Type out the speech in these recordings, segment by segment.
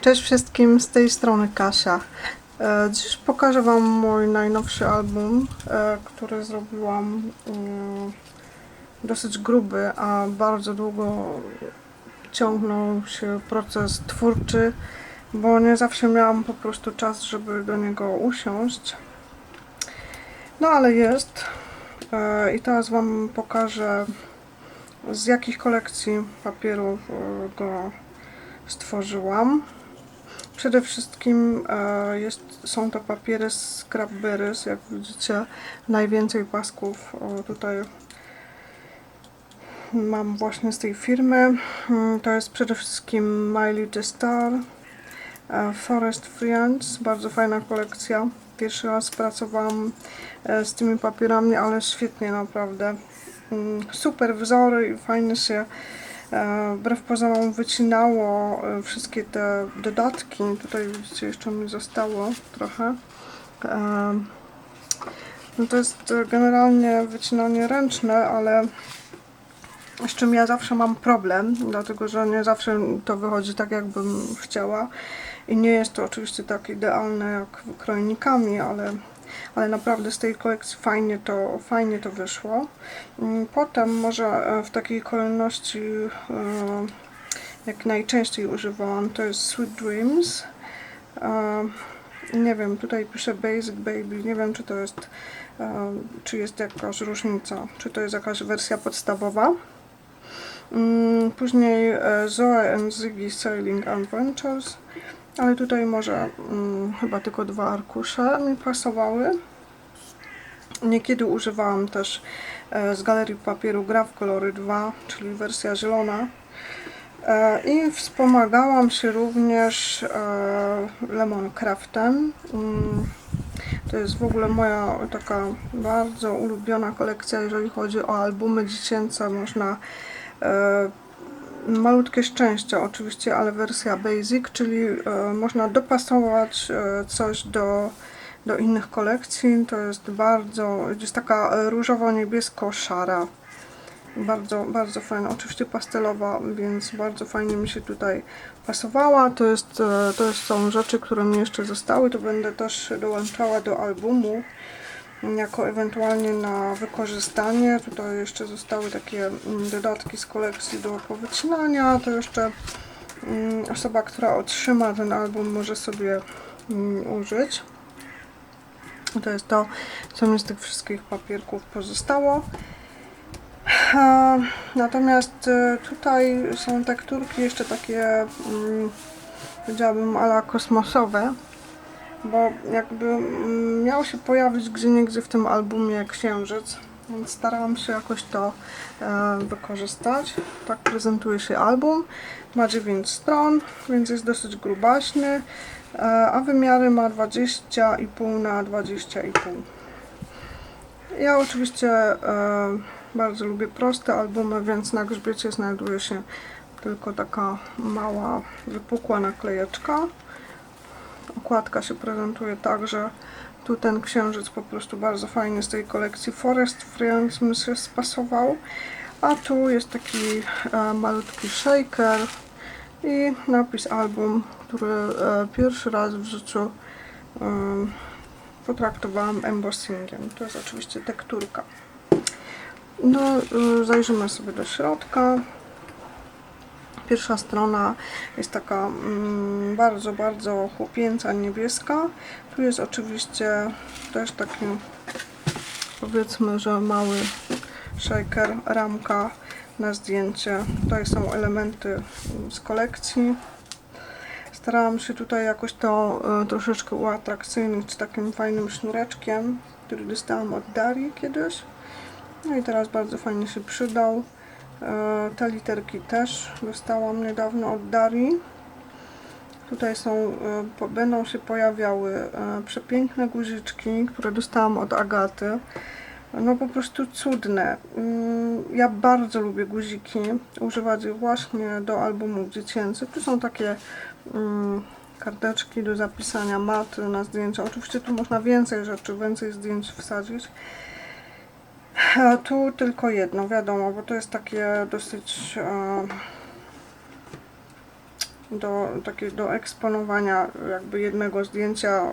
Cześć wszystkim, z tej strony Kasia. E, Dziś pokażę Wam mój najnowszy album, e, który zrobiłam mm, dosyć gruby, a bardzo długo ciągnął się proces twórczy, bo nie zawsze miałam po prostu czas, żeby do niego usiąść. No ale jest. E, I teraz Wam pokażę z jakich kolekcji papierów go stworzyłam. Przede wszystkim e, jest, są to papiery z Scrapberries, jak widzicie najwięcej pasków tutaj mam właśnie z tej firmy. Mm, To jest przede wszystkim My Little Star, e, Forest Friends, bardzo fajna kolekcja. Pierwszy raz pracowałam e, z tymi papierami, ale świetnie naprawdę. Mm, Super wzory i fajnie się wbrew pozorom wycinało e, wszystkie te dodatki. Tutaj widzicie, jeszcze mi zostało trochę. E, No to jest e, generalnie wycinanie ręczne, ale z czym ja zawsze mam problem, dlatego że nie zawsze to wychodzi tak, jakbym chciała. I nie jest to oczywiście tak idealne jak wykrojnikami, ale, ale naprawdę z tej kolekcji fajnie to, fajnie to wyszło. Mm, Potem może e, w takiej kolejności, e, jak najczęściej używałam, to jest Sweet Dreams. E, Nie wiem, tutaj pisze Basic Baby, nie wiem czy to jest, czy jest jakaś różnica, czy to jest jakaś wersja podstawowa. Mm, Później Zoe and Ziggy Sailing Adventures, ale tutaj może mm, chyba tylko dwa arkusze mi pasowały. Niekiedy używałam też e, z galerii papieru Graph Colory 2, czyli wersja zielona. E, I wspomagałam się również e, Lemon Craftem. Mm, To jest w ogóle moja taka bardzo ulubiona kolekcja, jeżeli chodzi o albumy dziecięce. Można e, malutkie szczęście oczywiście, ale wersja basic, czyli e, można dopasować e, coś do, do innych kolekcji. To jest bardzo, jest taka różowo-niebiesko-szara. Bardzo, bardzo fajna, oczywiście pastelowa, więc bardzo fajnie mi się tutaj pasowała. To, jest, e, to są rzeczy, które mi jeszcze zostały, to będę też dołączała do albumu jako ewentualnie na wykorzystanie. Tutaj jeszcze zostały takie mm, dodatki z kolekcji do powycinania. To jeszcze mm, osoba, która otrzyma ten album może sobie mm, użyć. To jest to, co mi z tych wszystkich papierków pozostało. Natomiast e, tutaj są tekturki jeszcze takie, powiedziałabym, ala kosmosowe, bo jakby mm, miał się pojawić gdzie niegdzie w tym albumie księżyc, więc starałam się jakoś to e, wykorzystać. Tak prezentuje się album. Ma 9 stron, więc jest dosyć grubaśny, e, a wymiary ma 20,5 na 20,5. Ja oczywiście e, bardzo lubię proste albumy, więc na grzbiecie znajduje się tylko taka mała, wypukła naklejeczka. Okładka się prezentuje tak, że tu ten księżyc po prostu bardzo fajnie z tej kolekcji Forest Friends mi się spasował. A tu jest taki e, malutki shaker i napis album, który e, pierwszy raz w życiu e, potraktowałam embossingiem. To jest oczywiście tekturka. No, y, zajrzymy sobie do środka. Pierwsza strona jest taka mm, bardzo, bardzo chłopięca, niebieska. Tu jest oczywiście też taki, powiedzmy, że mały shaker, ramka na zdjęcie. Tutaj są elementy z kolekcji. Starałam się tutaj jakoś to y, troszeczkę uatrakcyjnić takim fajnym sznureczkiem, który dostałam od Darii kiedyś. No i teraz bardzo fajnie się przydał. E, Te literki też dostałam niedawno od Darii. Tutaj są, e, będą się pojawiały e, przepiękne guziczki, które dostałam od Agaty. No po prostu cudne. Mm, Ja bardzo lubię guziki, używać je właśnie do albumów dziecięcych. Tu są takie mm, karteczki do zapisania maty na zdjęcia. Oczywiście tu można więcej rzeczy, więcej zdjęć wsadzić. Tu tylko jedno, wiadomo, bo to jest takie dosyć do, takie, do eksponowania jakby jednego zdjęcia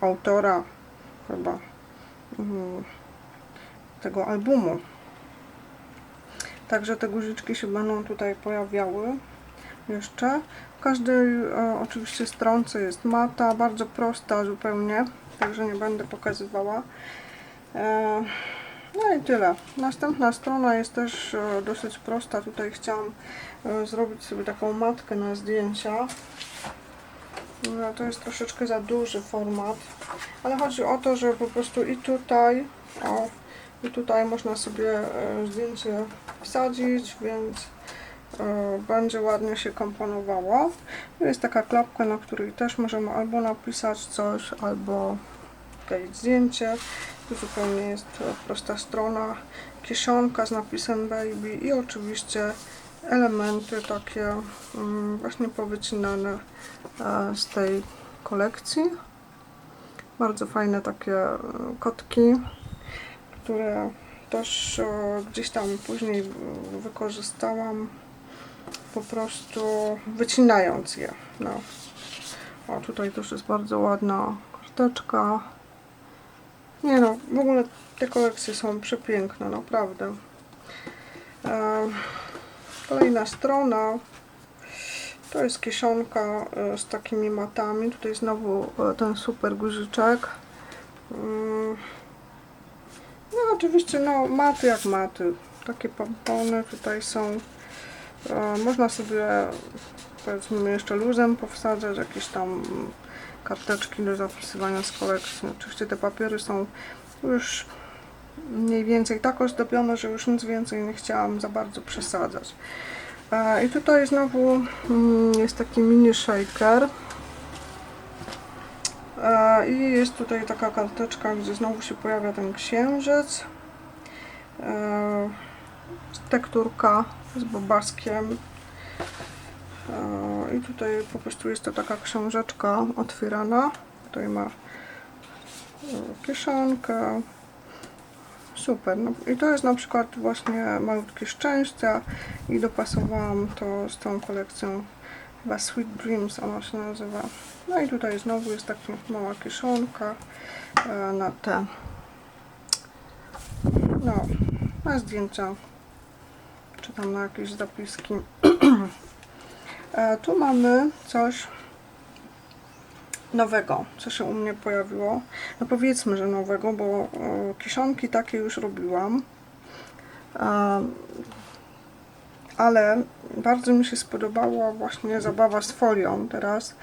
autora chyba mm, tego albumu. Także te guziczki się będą tutaj pojawiały jeszcze. W każdej e, oczywiście stronce jest mata, bardzo prosta zupełnie, także nie będę pokazywała. E, no i tyle. Następna strona jest też e, dosyć prosta. Tutaj chciałam e, zrobić sobie taką matkę na zdjęcia. No, to jest troszeczkę za duży format, ale chodzi o to, że po prostu i tutaj, o, i tutaj można sobie e, zdjęcie wsadzić, więc będzie ładnie się komponowało. Jest taka klapka, na której też możemy albo napisać coś, albo wkleić zdjęcie. Zupełnie jest prosta strona, kieszonka z napisem baby i oczywiście elementy takie mm, właśnie powycinane e, z tej kolekcji. Bardzo fajne takie e, kotki, które też e, gdzieś tam później wykorzystałam po prostu wycinając je. No. O, tutaj też jest bardzo ładna karteczka. Nie no, w ogóle te kolekcje są przepiękne, naprawdę. Kolejna strona to jest kieszonka e, z takimi matami. Tutaj znowu e, ten super guziczek. Mm. No oczywiście no maty jak maty. Takie pompony tutaj są. E, Można sobie powiedzmy jeszcze luzem powsadzać jakieś tam karteczki do zapisywania z kolekcji. Oczywiście te papiery są już mniej więcej tak ozdobione, że już nic więcej nie chciałam za bardzo przesadzać. E, I tutaj znowu mm, jest taki mini shaker. E, I jest tutaj taka karteczka, gdzie znowu się pojawia ten księżyc. E, Tekturka z bobaskiem. E, I tutaj po prostu jest to taka książeczka otwierana. Tutaj ma e, kieszonkę. Super. No i to jest na przykład właśnie malutkie szczęścia i dopasowałam to z tą kolekcją chyba Sweet Dreams ona się nazywa. No i tutaj znowu jest taka mała kieszonka e, na te no, na zdjęcia czy tam na jakieś zapiski. E, tu mamy coś nowego, co się u mnie pojawiło. No powiedzmy, że nowego, bo e, kieszonki takie już robiłam. E, ale bardzo mi się spodobała właśnie zabawa z folią teraz.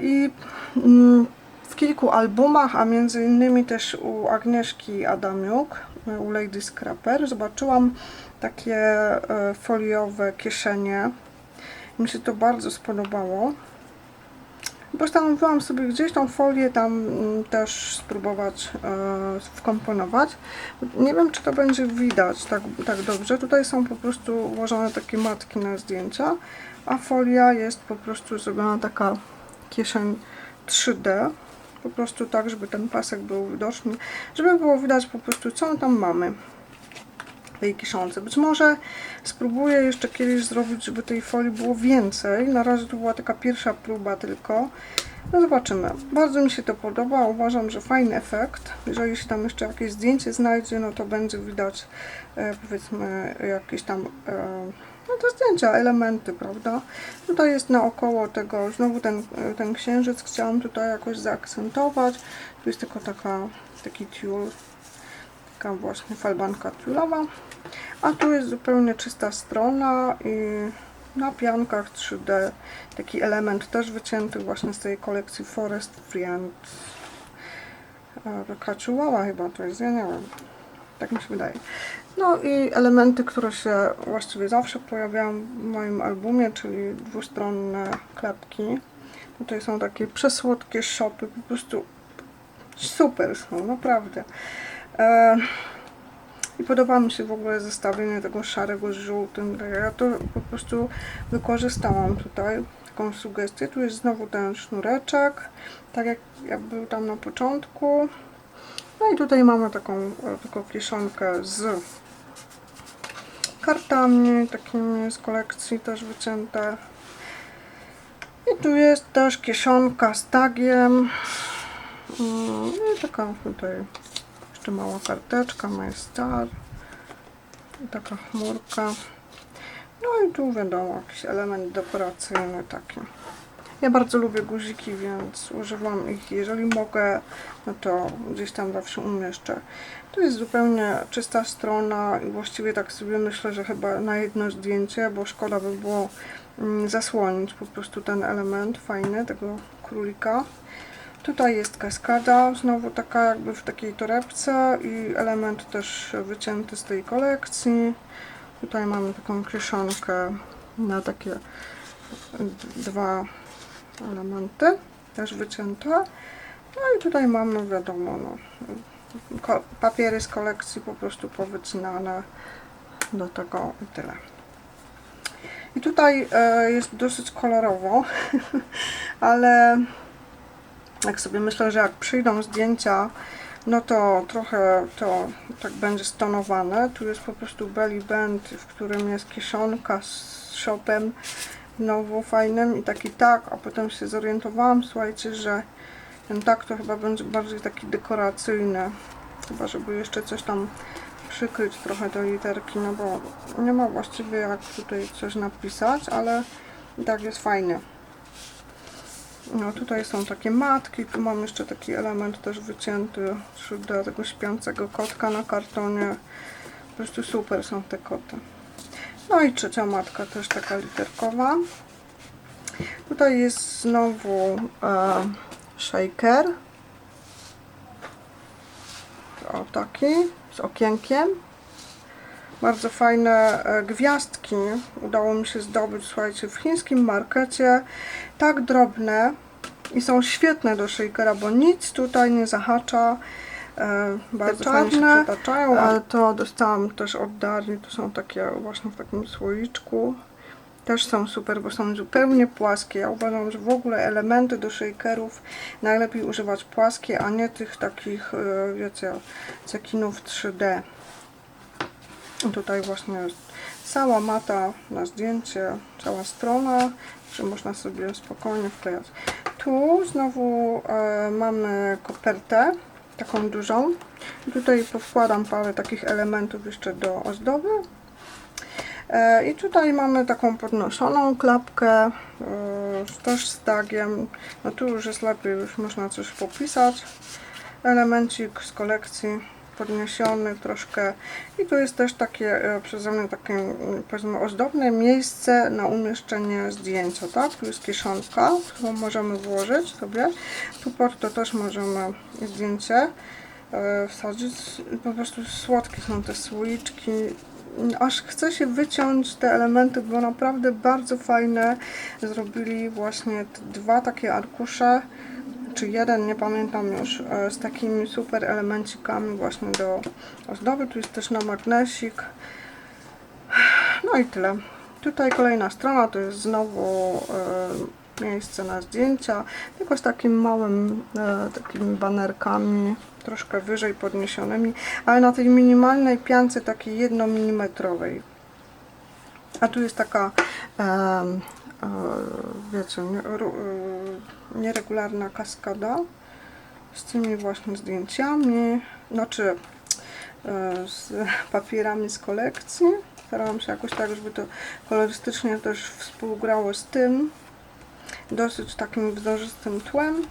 I mm, w kilku albumach, a między innymi też u Agnieszki Adamiuk, u Lady Scrapper, zobaczyłam takie foliowe kieszenie. Mi się to bardzo spodobało. Postanowiłam sobie gdzieś tą folię tam mm, też spróbować e, wkomponować. Nie wiem, czy to będzie widać tak, tak dobrze. Tutaj są po prostu ułożone takie matki na zdjęcia, a folia jest po prostu zrobiona taka kieszeń 3D. Po prostu tak, żeby ten pasek był widoczny, żeby było widać po prostu, co tam mamy tej kieszonce. Być może spróbuję jeszcze kiedyś zrobić, żeby tej folii było więcej. Na razie to była taka pierwsza próba tylko. No zobaczymy. Bardzo mi się to podoba. Uważam, że fajny efekt. Jeżeli się tam jeszcze jakieś zdjęcie znajdzie, no to będzie widać e, powiedzmy jakieś tam e, no to zdjęcia, elementy, prawda? Tutaj jest naokoło tego znowu ten, e, ten księżyc. Chciałam tutaj jakoś zaakcentować. Tu jest tylko taka, taki tiul taka właśnie falbanka tiulowa. A tu jest zupełnie czysta strona i na piankach 3D taki element też wycięty właśnie z tej kolekcji Forest Friend. E, Taka chihuahua chyba to jest, ja nie wiem. Tak mi się wydaje. No i elementy, które się właściwie zawsze pojawiają w moim albumie, czyli dwustronne klatki. Tutaj są takie przesłodkie shopy, po prostu super są, naprawdę. I podoba mi się w ogóle zestawienie tego szarego z żółtym. Tak Ja to po prostu wykorzystałam tutaj, taką sugestię. Tu jest znowu ten sznureczek, tak jak, jak był tam na początku. No i tutaj mamy taką, e, taką kieszonkę z kartami, takimi z kolekcji też wycięte. I tu jest też kieszonka z tagiem. Mm, I taka tutaj jeszcze mała karteczka, My Star. I taka chmurka. No i tu wiadomo, jakiś element dekoracyjny taki. Ja bardzo lubię guziki, więc używam ich. Jeżeli mogę, no to gdzieś tam zawsze umieszczę. To jest zupełnie czysta strona i właściwie tak sobie myślę, że chyba na jedno zdjęcie, bo szkoda by było mm, zasłonić po prostu ten element fajny tego królika. Tutaj jest kaskada, znowu taka jakby w takiej torebce i element też wycięty z tej kolekcji. Tutaj mamy taką kieszonkę na takie dwa elementy, też wycięte. No i tutaj mamy, wiadomo, no, papiery z kolekcji po prostu powycinane do tego i tyle. I tutaj e, jest dosyć kolorowo, ale jak sobie myślę, że jak przyjdą zdjęcia, no to trochę to tak będzie stonowane. Tu jest po prostu belly band, w którym jest kieszonka z shopem znowu fajnym i taki tak, a potem się zorientowałam, słuchajcie, że ten tak to chyba będzie bardziej taki dekoracyjny. Chyba, żeby jeszcze coś tam przykryć trochę te literki, no bo nie ma właściwie jak tutaj coś napisać, ale i tak jest fajnie. No tutaj są takie matki, tu mam jeszcze taki element też wycięty 3D tego śpiącego kotka na kartonie. Po prostu super są te koty. No i trzecia matka też taka literkowa. Tutaj jest znowu e, shaker. O taki, z okienkiem. Bardzo fajne e, gwiazdki udało mi się zdobyć, słuchajcie, w chińskim markecie. Tak drobne i są świetne do shakera, bo nic tutaj nie zahacza. E, bardzo czarne, ale to dostałam też od Darii. To są takie właśnie w takim słoiczku. Też są super, bo są zupełnie płaskie. Ja uważam, że w ogóle elementy do shakerów najlepiej używać płaskie, a nie tych takich, e, wiecie, cekinów 3D. Tutaj właśnie jest cała mata na zdjęcie, cała strona, że można sobie spokojnie wklejać. Tu znowu e, mamy kopertę, taką dużą. Tutaj powkładam parę takich elementów jeszcze do ozdoby. E, I tutaj mamy taką podnoszoną klapkę, e, też z tagiem. No tu już jest lepiej, już można coś popisać. Elemencik z kolekcji podniesiony troszkę. I tu jest też takie e, przeze mnie takie mm, powiedzmy ozdobne miejsce na umieszczenie zdjęcia, tak? Tu jest kieszonka, którą możemy włożyć sobie. Tu pod to też możemy zdjęcie e, wsadzić. Po prostu słodkie są te słoiczki. Aż chce się wyciąć te elementy, bo naprawdę bardzo fajne zrobili właśnie dwa takie arkusze czy jeden, nie pamiętam już, e, z takimi super elemencikami właśnie do ozdoby. Tu jest też na magnesik. No i tyle. Tutaj kolejna strona to jest znowu e, miejsce na zdjęcia, tylko z takim małym, e, takimi banerkami, troszkę wyżej podniesionymi, ale na tej minimalnej piance takiej jednomilimetrowej. A tu jest taka, e, wiecie, nie, ru- e, nieregularna kaskada z tymi właśnie zdjęciami, znaczy e, z papierami z kolekcji. Starałam się jakoś tak, żeby to kolorystycznie też współgrało z tym. Dosyć takim wzorzystym tłem.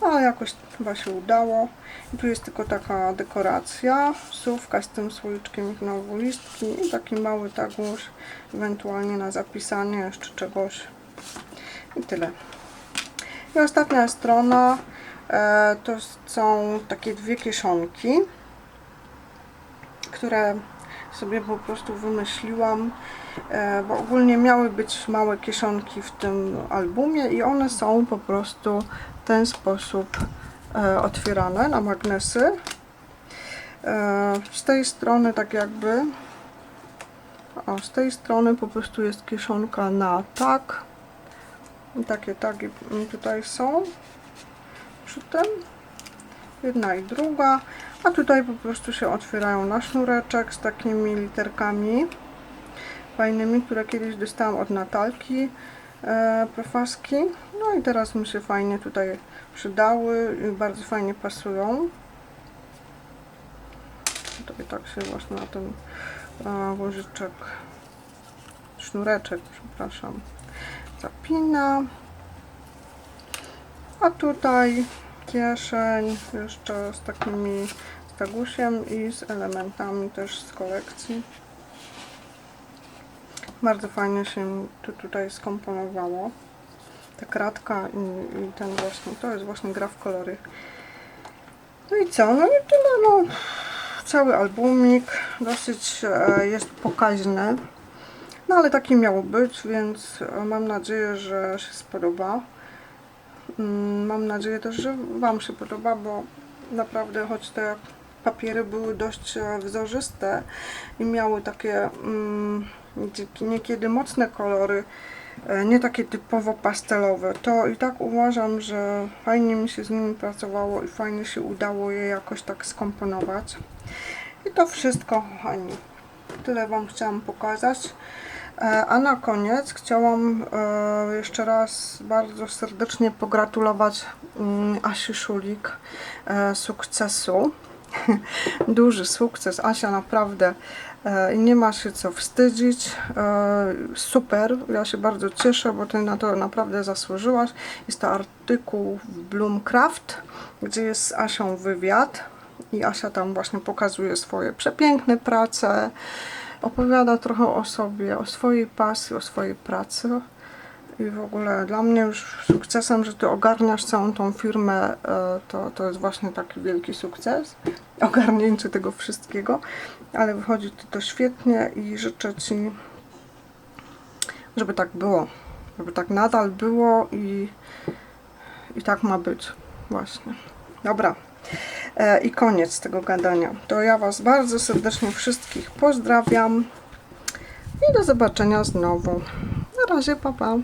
No jakoś chyba się udało. I tu jest tylko taka dekoracja, słówka z tym słoiczkiem znowu listki i taki mały taguś, ewentualnie na zapisanie jeszcze czegoś. I tyle. I ostatnia strona e, to są takie dwie kieszonki, które sobie po prostu wymyśliłam, e, bo ogólnie miały być małe kieszonki w tym albumie i one są po prostu w ten sposób e, otwierane na magnesy. E, z tej strony tak jakby o, z tej strony po prostu jest kieszonka na tak i takie tagi tutaj są przy tym jedna i druga a tutaj po prostu się otwierają na sznureczek z takimi literkami fajnymi, które kiedyś dostałam od Natalki e, prefaski. No i teraz mi się fajnie tutaj przydały i bardzo fajnie pasują. Tutaj tak się właśnie na ten e, łożyczek, sznureczek, przepraszam, zapina. A tutaj kieszeń jeszcze z takimi stagusiem i z elementami też z kolekcji. Bardzo fajnie się to tutaj skomponowało. Ta kratka i, i ten właśnie, to jest właśnie gra w kolory. No i co? No i tyle, no. Cały albumik dosyć e, jest pokaźny. No ale taki miał być, więc e, mam nadzieję, że się spodoba. Mm, Mam nadzieję też, że Wam się podoba, bo naprawdę choć te papiery były dość e, wzorzyste i miały takie mm, niekiedy mocne kolory, e, nie takie typowo pastelowe, to i tak uważam, że fajnie mi się z nimi pracowało i fajnie się udało je jakoś tak skomponować. I to wszystko, kochani. Tyle Wam chciałam pokazać. E, A na koniec chciałam e, jeszcze raz bardzo serdecznie pogratulować mm, Asi Szulik e, sukcesu. Duży sukces. Asia naprawdę nie ma się co wstydzić. Super. Ja się bardzo cieszę, bo ty na to naprawdę zasłużyłaś. Jest to artykuł w Bloomcraft, gdzie jest z Asią wywiad. I Asia tam właśnie pokazuje swoje przepiękne prace opowiada trochę o sobie, o swojej pasji, o swojej pracy. I w ogóle dla mnie już sukcesem, że ty ogarniasz całą tą firmę, e, to, to jest właśnie taki wielki sukces. Ogarnięcie tego wszystkiego, ale wychodzi to świetnie i życzę ci, żeby tak było. Żeby tak nadal było i, i tak ma być. Właśnie. Dobra. E, I koniec tego gadania. To ja Was bardzo serdecznie wszystkich pozdrawiam i do zobaczenia znowu. Na razie, pa pa.